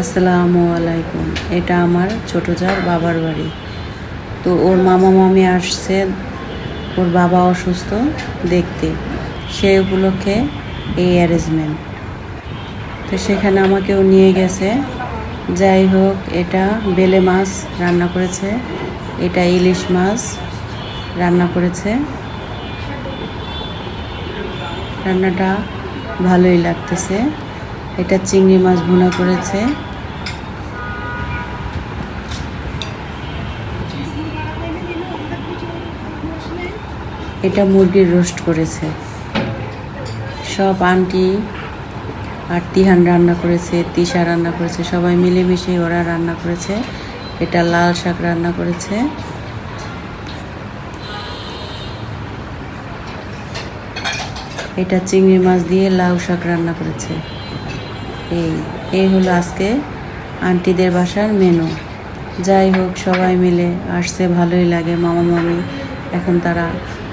আসসালামু আলাইকুম। এটা আমার ছোট যার বাবার বাড়ি। তো ওর মামা মামি আসছে। ওর বাবা অসুস্থ দেখতে। সে উপলক্ষে এই অ্যারেঞ্জমেন্ট তো সেখানে আমাকেও নিয়ে গেছে। যাই হোক, এটা বেলে মাছ রান্না করেছে। এটা ইলিশ মাছ রান্না করেছে। রান্নাটা ভালোই লাগতেছে। এটা চিংড়ি মাছ ভুনা করেছে। এটা মুরগির রোস্ট করেছে। সব আন্টি আর তিহান রান্না করেছে, তিশা রান্না করেছে, সবাই মিলেমিশে ওরা রান্না করেছে। এটা লাল শাক রান্না করেছে। এটা চিংড়ি মাছ দিয়ে লাউ শাক রান্না করেছে। এই এই হলো আজকে আন্টিদের বাসার মেনু যাই হোক, সবাই মিলে আসছে, ভালোই লাগে। মামা, মামি এখন তারা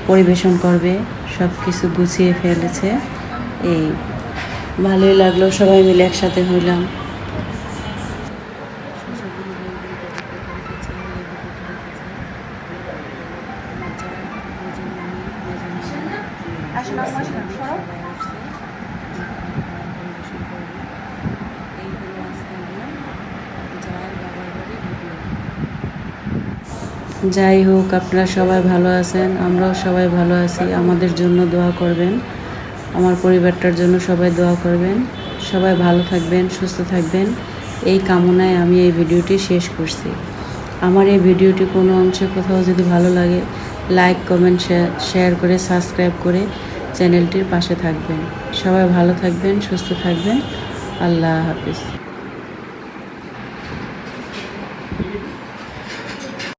পরিবেশন করবে সব কিছু গুছিয়ে ফেলেছে। এই, ভালোই লাগল, সবাই মিলে একসাথে হইলাম। আসুন যাই হোক, আপনারা সবাই ভালো আছেন, আমরাও সবাই ভালো আছি। আমাদের জন্য দোয়া করবেন, আমার পরিবারটার জন্য সবাই দোয়া করবেন। সবাই ভালো থাকবেন, সুস্থ থাকবেন। এই কামনায় আমি এই ভিডিওটি শেষ করছি। আমার এই ভিডিওটি কোনো অংশে কোথাও যদি ভালো লাগে, লাইক, কমেন্ট শেয়ার করে, সাবস্ক্রাইব করে চ্যানেলটির পাশে থাকবেন। সবাই ভালো থাকবেন, সুস্থ থাকবেন। আল্লাহ হাফিজ।